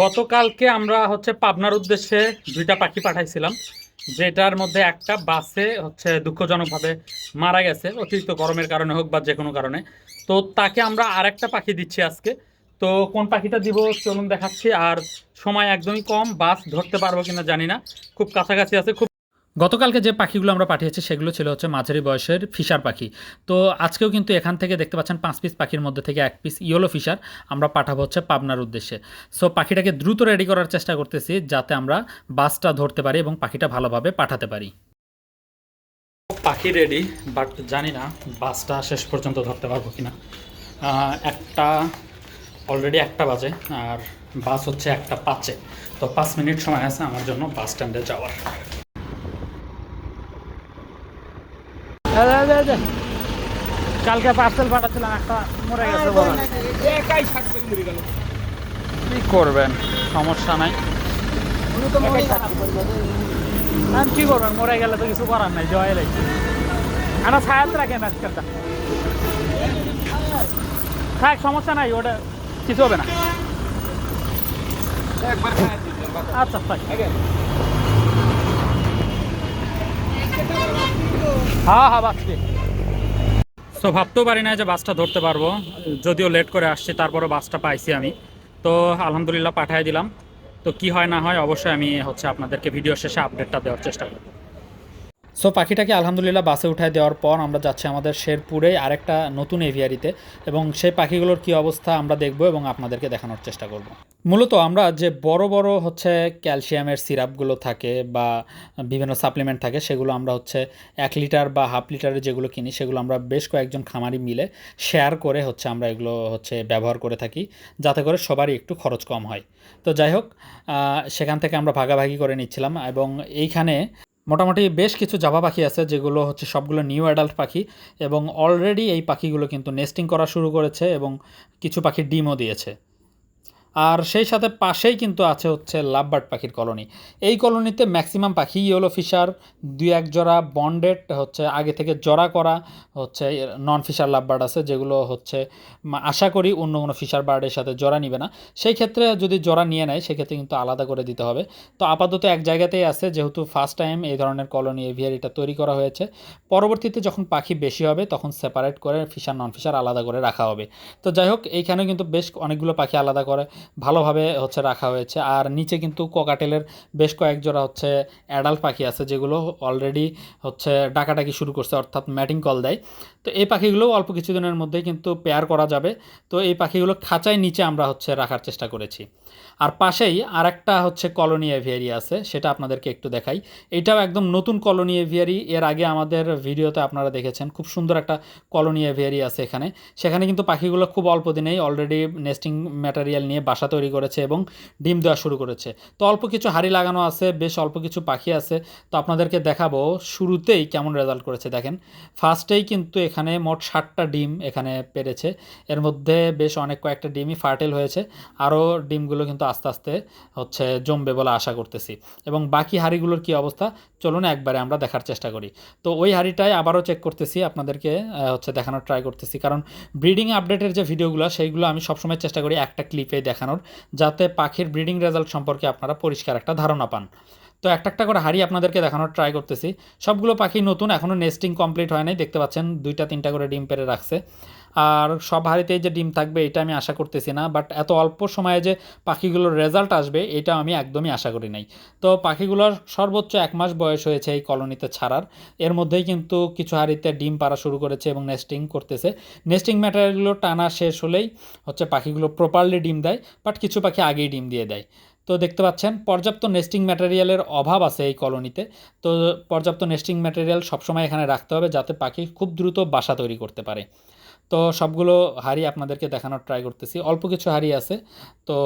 গতকালকে আমরা হচ্ছে পাবনার উদ্দেশ্যে দুইটা পাখি পাঠাইছিলাম, যেটার মধ্যে একটা বাসে হচ্ছে দুঃখজনকভাবে মারা গেছে, অতিরিক্ত গরমের কারণে হোক বা যে কোনো কারণে। তো তাকে আমরা আরেকটা পাখি দিচ্ছি আজকে। তো কোন পাখিটা দিব চলুন দেখাচ্ছি, আর সময় একদমই কম, বাস ধরতে পারব কিনা জানি না। খুব কাছাকাছি আছে, খুব গতকালকে যে পাখিগুলো আমরা পাঠিয়েছি সেগুলো ছিল হচ্ছে মাঝারি বয়সের ফিশার পাখি। তো আজকেও কিন্তু এখান থেকে দেখতে পাচ্ছেন পাঁচ পিস পাখির মধ্যে থেকে এক পিস ইয়েলো ফিশার আমরা পাঠাবো হচ্ছে পাবনার উদ্দেশ্যে। সো পাখিটাকে দ্রুত রেডি করার চেষ্টা করতেছি যাতে আমরা বাসটা ধরতে পারি এবং পাখিটা ভালোভাবে পাঠাতে পারি। পাখি রেডি বাট জানি না বাসটা শেষ পর্যন্ত ধরতে পারব কিনা। আহ, একটা অলরেডি একটা বাজে আর বাস হচ্ছে একটা পাঁচে। তো পাঁচ মিনিট সময় আছে আমার জন্য বাস স্ট্যান্ডে যাওয়ার। কালকে পার্সেল পাঠাচ্ছিলাম একটা মরে গেছে বলা। একাই মরে গেল। কি করবেন? সমস্যা নাই। আমি কি করবেন? মরে গেলে তো কিছু করার নাই জয় লাগছে একটা ছায়াত রাখেন আজকালটা। থাক সমস্যা নাই ওটা কিছু হবে না। আচ্ছা থাক আগে হ্যাঁ হ্যাঁ বাসটি তো ভাবতেও পারি না যে বাসটা ধরতে পারব। যদিও লেট করে আসছি তারপরে বাসটা পাইছি আমি। তো, আলহামদুলিল্লাহ পাঠিয়ে দিলাম। তো, কি হয় না হয় অবশ্যই আমি হচ্ছে আপনাদেরকে ভিডিও শেষে আপডেটটা দেওয়ার চেষ্টা করব। সো পাখিটাকে আলহামদুলিল্লাহ বাসে উঠায় দেওয়ার পর আমরা যাচ্ছি আমাদের শেরপুরে আরেকটা নতুন এভিয়ারিতে এবং সেই পাখিগুলোর কি অবস্থা আমরা দেখব এবং আপনাদেরকে দেখানোর চেষ্টা করব। মূলত আমরা যে বড় বড় হচ্ছে ক্যালসিয়ামের সিরাপগুলো থাকে বা বিভিন্ন সাপ্লিমেন্ট থাকে সেগুলো আমরা হচ্ছে এক লিটার বা হাফ লিটারের যেগুলো কিনি সেগুলো আমরা বেশ কয়েকজন খামারি মিলে শেয়ার করে হচ্ছে আমরা এগুলো হচ্ছে ব্যবহার করে থাকি যাতে করে সবারই একটু খরচ কম হয়। তো যাই হোক সেখান থেকে আমরা ভাগাভাগি করে নিচ্ছিলাম এবং এইখানে মোটামুটি বেশ কিছু জাবা পাখি আছে, যেগুলো হচ্ছে সবগুলো নিউ অ্যাডাল্ট পাখি এবং অলরেডি এই পাখিগুলো কিন্তু নেস্টিং করা শুরু করেছে এবং কিছু পাখি ডিমও দিয়েছে। আর সেই সাথে পাশেই কিন্তু আছে হচ্ছে লাভবার্ড পাখির কলোনি। এই কলোনিতে ম্যাক্সিমাম পাখি ইয়েলো ফিশার, দুই এক জোড়া বন্ডেড হচ্ছে আগে থেকে জোড়া করা হচ্ছে নন ফিশার লাভবার্ড আছে, যেগুলো হচ্ছে আশা করি অন্য কোনো ফিশার বার্ডের সাথে জোড়া নিবে না। সেই ক্ষেত্রে যদি জোড়া নিয়ে নেয়, সেক্ষেত্রে কিন্তু আলাদা করে দিতে হবে। তো আপাতত এক জায়গাতেই আছে, যেহেতু ফার্স্ট টাইম এই ধরনের কলোনি এভিয়ারিটা তৈরি করা হয়েছে। পরবর্তীতে যখন পাখি বেশি হবে, তখন সেপারেট করে ফিশার নন ফিশার আলাদা করে রাখা হবে। তো যাই হোক, এইখানেও কিন্তু বেশ অনেকগুলো পাখি আলাদা করে। ভালোভাবে হচ্ছে রাখা হয়েছে। আর নিচে কিন্তু ককাটেলের বেশ কয়েক জোড়া হচ্ছে অ্যাডাল্ট পাখি আছে, যেগুলো অলরেডি হচ্ছে ডাকাডাকি শুরু করছে, অর্থাৎ ম্যাটিং কল দেয়। তো এই পাখিগুলো অল্প কিছুদিনের মধ্যেই কিন্তু পেয়ার করা যাবে। তো এই পাখিগুলো খাঁচায় নিচে আমরা হচ্ছে রাখার চেষ্টা করেছি। আর পাশেই আরেকটা হচ্ছে কলোনি এভিয়ারি আছে, সেটা আপনাদেরকে একটু দেখাই। এটাও একদম নতুন কলোনি এভিয়ারি এর আগে আমাদের ভিডিওতে আপনারা দেখেছেন, খুব সুন্দর একটা কলোনি এভিয়ারি আছে এখানে। সেখানে কিন্তু পাখিগুলো খুব অল্প দিনেই অলরেডি নেস্টিং ম্যাটেরিয়াল নিয়ে বাসা তৈরি করেছে এবং ডিম দেওয়া শুরু করেছে। তো অল্প কিছু হাড়ি লাগানো আছে, বেশ অল্প কিছু পাখি আছে। তো আপনাদেরকে দেখাবো শুরুতেই কেমন রেজাল্ট করেছে। দেখেন ফার্স্টেই কিন্তু এখানে মোট ষাটটা ডিম এখানে পেরেছে। এর মধ্যে বেশ অনেক কয়েকটা ডিমই ফার্টেল হয়েছে। আরও ডিমগুলো কিন্তু আস্তে আস্তে হচ্ছে জমবে বলে আশা করতেছি। এবং বাকি হাঁড়িগুলোর কি অবস্থা? চলুন একবারে আমরা দেখার চেষ্টা করি। তো ওই হাঁড়িটাই আবারও চেক করতেছি, আপনাদেরকে হচ্ছে দেখানোর ট্রাই করতেছি। কারণ ব্রিডিং আপডেটের যে ভিডিওগুলো, সেইগুলো আমি সবসময় চেষ্টা করি একটা ক্লিপে দেখানোর, যাতে পাখির ব্রিডিং রেজাল্ট সম্পর্কে আপনারা পরিষ্কার একটা ধারণা পান। তো একটা একটা করে হাড়ি আপনাদেরকে দেখানোর ট্রাই করতেছি। সবগুলো পাখি নতুন এখনও নেস্টিং কমপ্লিট হয় নাই, দেখতে পাচ্ছেন দুইটা, তিনটা করে ডিম পেরে রাখছে। আর সব হাড়িতেই যে ডিম থাকবে, এটা আমি আশা করতেছি না বাট এত অল্প সময়ে যে পাখিগুলোর রেজাল্ট আসবে, এটা আমি একদমই আশা করি নাই। তো পাখিগুলোর সর্বোচ্চ এক মাস বয়স হয়েছে এই কলোনিতে ছাড়ার। এর মধ্যেই কিন্তু কিছু হাড়িতে ডিম পাড়া শুরু করেছে এবং নেস্টিং করতেছে। নেস্টিং ম্যাটেরিয়ালগুলো টানা শেষ হলেই হচ্ছে পাখিগুলো প্রপারলি ডিম দেয় বাট কিছু পাখি আগেই ডিম দিয়ে দেয়। তো দেখতে পাচ্ছেন, পর্যাপ্ত নেস্টিং ম্যাটেরিয়ালের অভাব আছে এই কলোনিতে। তো পর্যাপ্ত নেস্টিং ম্যাটেরিয়াল সবসময় এখানে রাখতে হবে যাতে পাখি খুব দ্রুত বাসা তৈরি করতে পারে। তো সবগুলো হাড়ি আপনাদেরকে দেখানোর ট্রাই করতেছি। অল্প কিছু হাড়ি আছে। তো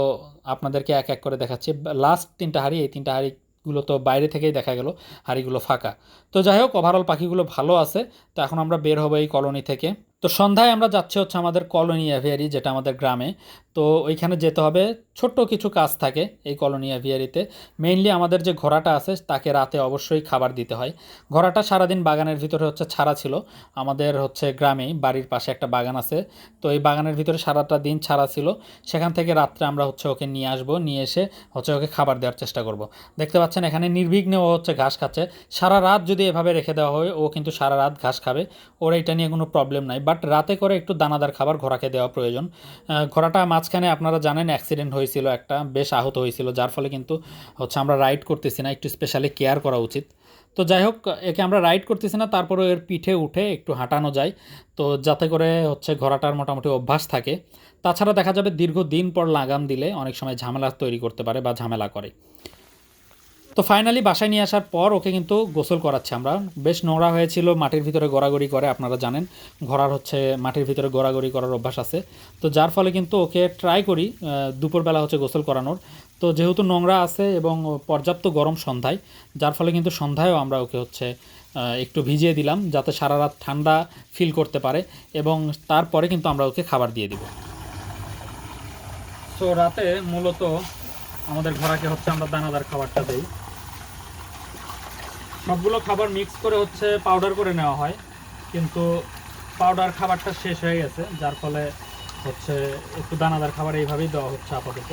আপনাদেরকে এক এক করে দেখাচ্ছি। লাস্ট তিনটা হাড়ি, এই তিনটা হাড়িগুলো তো বাইরে থেকেই দেখা গেল, হাড়িগুলো ফাঁকা। তো যাই হোক ওভারঅল পাখিগুলো ভালো আছে। তো এখন আমরা বের হব এই কলোনি থেকে। তো সন্ধ্যায় আমরা যাচ্ছি হচ্ছে আমাদের কলোনি অ্যাভিয়ারি, যেটা আমাদের গ্রামে। তো ওইখানে যেতে হবে। ছোট্ট কিছু কাজ থাকে এই কলোনি অ্যাভিয়ারিতে মেইনলি আমাদের যে ঘোড়াটা আছে, তাকে রাতে অবশ্যই খাবার দিতে হয়। ঘোড়াটা সারাদিন বাগানের ভিতরে হচ্ছে ছাড়া ছিল। আমাদের হচ্ছে গ্রামেই, বাড়ির পাশে একটা বাগান আছে। তো এই বাগানের ভিতরে সারাটা দিন ছাড়া ছিল। সেখান থেকে রাত্রে আমরা হচ্ছে ওকে নিয়ে আসব, নিয়ে এসে হচ্ছে ওকে খাবার দেওয়ার চেষ্টা করব। দেখতে পাচ্ছেন এখানে নির্বিঘ্নে ও হচ্ছে ঘাস খাচ্ছে। সারা রাত যদি এভাবে রেখে দেওয়া হয়, ও কিন্তু সারা রাত ঘাস খাবে। ওর এটা নিয়ে কোনো প্রবলেম নাই। বাট রাতে করে একটু দানাদার খাবার ঘোড়াকে দেওয়া প্রয়োজন। ঘোড়াটা মাঝখানে আপনারা জানেন অ্যাক্সিডেন্ট হয়েছিল একটা, বেশ আহত হয়েছিল, যার ফলে কিন্তু হচ্ছে আমরা রাইড করতেছি না, একটু স্পেশালি কেয়ার করা উচিত। তো যাই হোক, একে আমরা রাইড করতেছি না তারপরে এর পিঠে উঠে একটু হাঁটানো যায়। তো যাতে করে হচ্ছে ঘোরাটার মোটামুটি অভ্যাস থাকে। তাছাড়া দেখা যাবে দীর্ঘ দিন পর লাগাম দিলে অনেক সময় ঝামেলা তৈরি করতে পারে বা ঝামেলা করে। তো ফাইনালি বাসায় নিয়ে আসার পর ওকে কিন্তু গোসল করাচ্ছি আমরা। বেশ নোংরা হয়েছিল, মাটির ভিতরে গড়াগড়ি করে, আপনারা জানেন। ঘোড়ার হচ্ছে মাটির ভিতরে গড়াগড়ি করার অভ্যাস আছে। তো যার ফলে কিন্তু ওকে ট্রাই করি দুপুরবেলা হচ্ছে গোসল করানোর। তো যেহেতু নোংরা আছে এবং পর্যাপ্ত গরম সন্ধ্যায়, যার ফলে কিন্তু সন্ধ্যায়ও আমরা ওকে হচ্ছে একটু ভিজিয়ে দিলাম যাতে সারা রাত ঠান্ডা ফিল করতে পারে এবং তারপরে কিন্তু আমরা ওকে খাবার দিয়ে দিব। তো রাতে মূলত আমাদের ঘোড়াকে হচ্ছে আমরা দানাদার খাবারটা দেই। সবগুলো খাবার মিক্স করে হচ্ছে পাউডার করে নেওয়া হয়। কিন্তু পাউডার খাবারটা শেষ হয়ে গেছে, যার ফলে হচ্ছে একটু দানাদার খাবার এইভাবেই দেওয়া হচ্ছে আপাতত।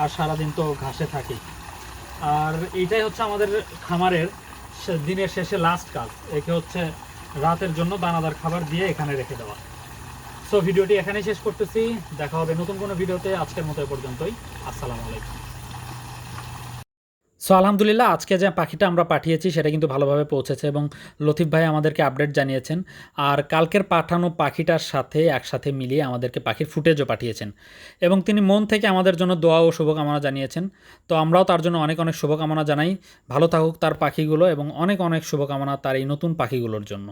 আর সারাদিন তো ঘাসে থাকি। আর এইটাই হচ্ছে আমাদের খামারের দিনের শেষে লাস্ট কাজ। একে হচ্ছে রাতের জন্য দানাদার খাবার দিয়ে এখানে রেখে দেওয়া। সো ভিডিওটি এখানেই শেষ করতেছি। দেখা হবে নতুন কোনো ভিডিওতে। আজকের মতো পর্যন্তই। আসসালামু আলাইকুম। সো আলহামদুলিল্লাহ, আজকে যে পাখিটা আমরা পাঠিয়েছি, সেটা কিন্তু ভালোভাবে পৌঁছেছে এবং লতিফ ভাই আমাদেরকে আপডেট জানিয়েছেন। আর কালকের পাঠানো পাখিটার সাথে, একসাথে মিলিয়ে আমাদেরকে পাখির ফুটেজও পাঠিয়েছেন। এবং তিনি মন থেকে আমাদের জন্য দোয়া ও শুভকামনা জানিয়েছেন। তো আমরাও তার জন্য অনেক অনেক শুভকামনা জানাই। ভালো থাকুক তার পাখিগুলো এবং অনেক অনেক শুভকামনা তার এই নতুন পাখিগুলোর জন্য।